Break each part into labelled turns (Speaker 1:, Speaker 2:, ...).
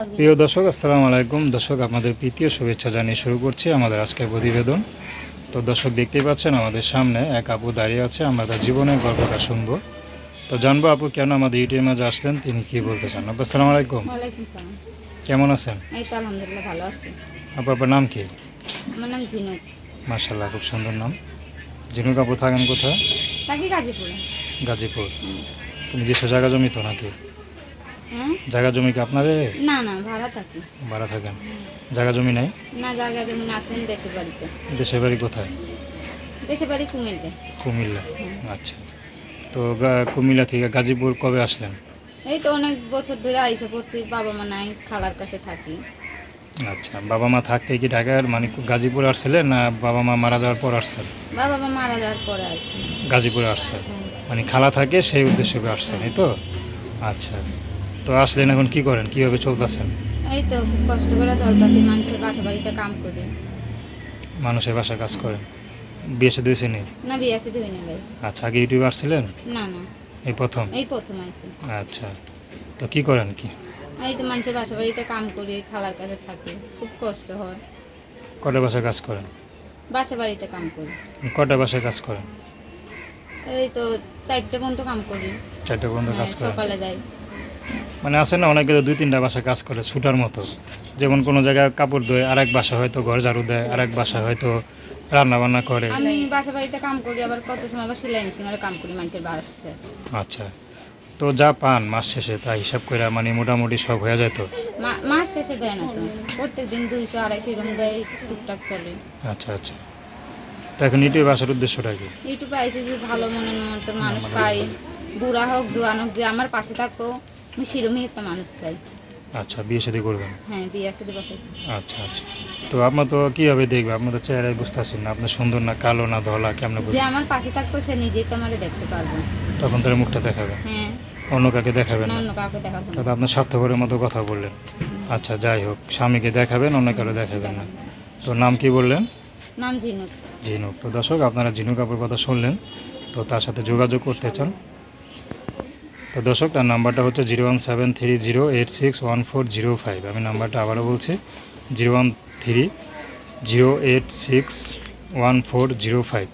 Speaker 1: প্রিয় দর্শক আসসালামু আলাইকুম। দর্শক আপনাদের প্রীতীয় শুভেচ্ছা জানিয়ে শুরু করছি আমাদের আজকের প্রতিবেদন। তো দর্শক দেখতেই পাচ্ছেন আমাদের সামনে এক আপু দাঁড়িয়ে আছে আমরা তার জীবনের গল্পটা শুনব। তো জানব আপু কেন আমাদের ইউটিউবের মাঝে আসলেন তিনি কি বলতে চান? আপু আসসালামু আলাইকুম। কেমন আছেন?
Speaker 2: আলহামদুলিল্লাহ ভালো আছি।
Speaker 1: আপু আপনার নাম কি?
Speaker 2: আমার নাম ঝিনুক।
Speaker 1: মার্শাল্লাহ খুব সুন্দর নাম। ঝিনুক আপু থাকেন কোথায়?
Speaker 2: থাকি গাজীপুরে।
Speaker 1: গাজীপুর। তুমি নিজস্ব জায়গা জমি তো নাকি? জায়গা জমি কি আপনাদের?
Speaker 2: না না ভাড়া থাকি
Speaker 1: ভাড়া থাকেন। জায়গা জমি নাই?
Speaker 2: না জায়গা যেমন আছেন দেশের বাড়িতে।
Speaker 1: দেশের বাড়ি কোথায়?
Speaker 2: দেশের বাড়ি কুমিল্লে।
Speaker 1: কুমিল্লা আচ্ছা। তো কুমিল্লা থেকে গাজীপুর কবে আসলেন?
Speaker 2: এই তো অনেক বছর ধরে আইসা পড়ছি বাবা মা নাই খালার কাছে থাকি।
Speaker 1: আচ্ছা বাবা মা থাকতে কি ঢাকার মানে গাজীপুর আসছিলেন না বাবা মা মারা যাওয়ার পর আসছেন?
Speaker 2: বাবা মা মারা যাওয়ার পরে আসি
Speaker 1: গাজীপুরে আসছেন। মানে খালা থাকে সেই উদ্দেশ্যে আসছেন এই তো? আচ্ছা। তো আসলেন এখন কি করেন? কীভাবে চলতেছেন?
Speaker 2: এই তো খুব কষ্ট করে চলতেছি মানুষের বাসা বাড়িতে কাম করি।
Speaker 1: মানুষের বাসায় কাজ করেন? বিয়ে সাথে দিয়েছেন
Speaker 2: না? বিয়ে আসে ধুই না ভাই।
Speaker 1: আচ্ছা আগে ইউটিউবে আসছিলেন?
Speaker 2: না না।
Speaker 1: এই প্রথম?
Speaker 2: এই প্রথম আইসি
Speaker 1: আচ্ছা তো কি করেন কি?
Speaker 2: এই তো মানুষের বাসা বাড়িতে কাম করি খালার কাছে থাকি খুব কষ্ট হয়।
Speaker 1: কটা বাসায় কাজ করেন?
Speaker 2: বাসা বাড়িতে কাম করি।
Speaker 1: কটা বাসায় কাজ করেন?
Speaker 2: এই তো চারটে পর্যন্ত কাম করি।
Speaker 1: চারটে পর্যন্ত কাজ
Speaker 2: হ্যাঁ,
Speaker 1: করেন?
Speaker 2: সকালে যাই।
Speaker 1: মানে আছে না অনেকে তো দুই তিনটা বাসা কাজ করে ছুটার মতো। যেমন কোনো জায়গায় কাপড় ধোয় আরেক বাসা হয়তো ঘর ঝাড়ু দেয় আরেক বাসা হয়তো রান্না বান্না করে।
Speaker 2: আমি বাসা বাড়িতে কাম করি আবার কত সময় আবার সেলাই মেশিনের কাম করি মানুষের বাসাতে
Speaker 1: আচ্ছা। তো যা পান মাস শেষে তা হিসাব করে মানে মোটামুটি সব হয়ে যায় তো?
Speaker 2: মা- মাস শেষে দেয় না তো। প্রত্যেক দিন দুইশো আড়াইশো এরকম দেয় টুকটাক চলে।
Speaker 1: আচ্ছা আচ্ছা। তো এখন ইউটিউবে আসার উদ্দেশ্যটা কি?
Speaker 2: ইউটিউবে আইসি যে ভালো মনের মতো মানুষ পাই। বুড়া হোক জোয়ান হোক যে আমার পাশে থাকতো আমি সেরমই একটা মানুষ চাই।
Speaker 1: আচ্ছা বিয়ে সাথে করবেন?
Speaker 2: হ্যাঁ বিয়ে আসে বসে
Speaker 1: আচ্ছা আচ্ছা। তো আপনার তো কীভাবে দেখবে? আপনার তো চেহারায় বুঝতে পারছেন না। আপনার সুন্দর না কালো না ধলা কেমন
Speaker 2: যে আমার পাশে থাকতো সে নিজেই তো দেখতে পারবে।
Speaker 1: তখন তার মুখটা দেখাবে?
Speaker 2: হ্যাঁ।
Speaker 1: অন্য কাকে দেখাবেন
Speaker 2: না অন্য কাউকে দেখাবো না।
Speaker 1: তাহলে আপনার স্বার্থপরের মতো কথা বললেন। আচ্ছা যাই হোক স্বামীকে দেখাবেন অন্য কারও দেখাবেন না। তো নাম কি বললেন?
Speaker 2: নাম ঝিনুক।
Speaker 1: ঝিনুক। তো দর্শক আপনারা ঝিনুক আপুর কথা শুনলেন। তো তার সাথে যোগাযোগ করতে চান। তো দর্শক তার নাম্বারটা হচ্ছে zero one seven three zero eight six one four zero five. আমি নাম্বারটা আবারও বলছি zero one three zero eight six one four zero five.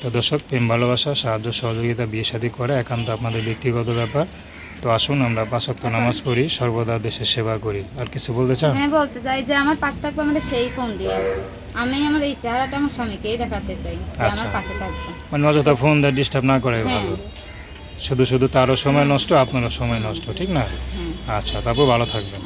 Speaker 1: তো দর্শক প্রেম ভালোবাসা সাহায্য সহযোগিতা বিয়ে শাদী করে একান্ত আপনাদের ব্যক্তিগত ব্যাপার। তো আসুন আমরা পাঁচক্ত নামাজ পড়ি সর্বদা দেশের সেবা করি। আর কিছু বলতে চান?
Speaker 2: হ্যাঁ বলতে চাই যে আমার পাশে থাকবে আমাদের সেই ফোন দিয়ে। আমি আমার এই চেহারাটা আমার স্বামীকেই দেখাতে চাই আমার
Speaker 1: আচ্ছা।
Speaker 2: পাশে থাকবে।
Speaker 1: মানে অযথা ফোন দিয়ে ডিস্টার্ব না করে
Speaker 2: হ্যাঁ।
Speaker 1: ভালো। শুধু শুধু তারও সময় নষ্ট আপনারও সময় নষ্ট ঠিক না? আচ্ছা তারপর ভালো থাকবেন।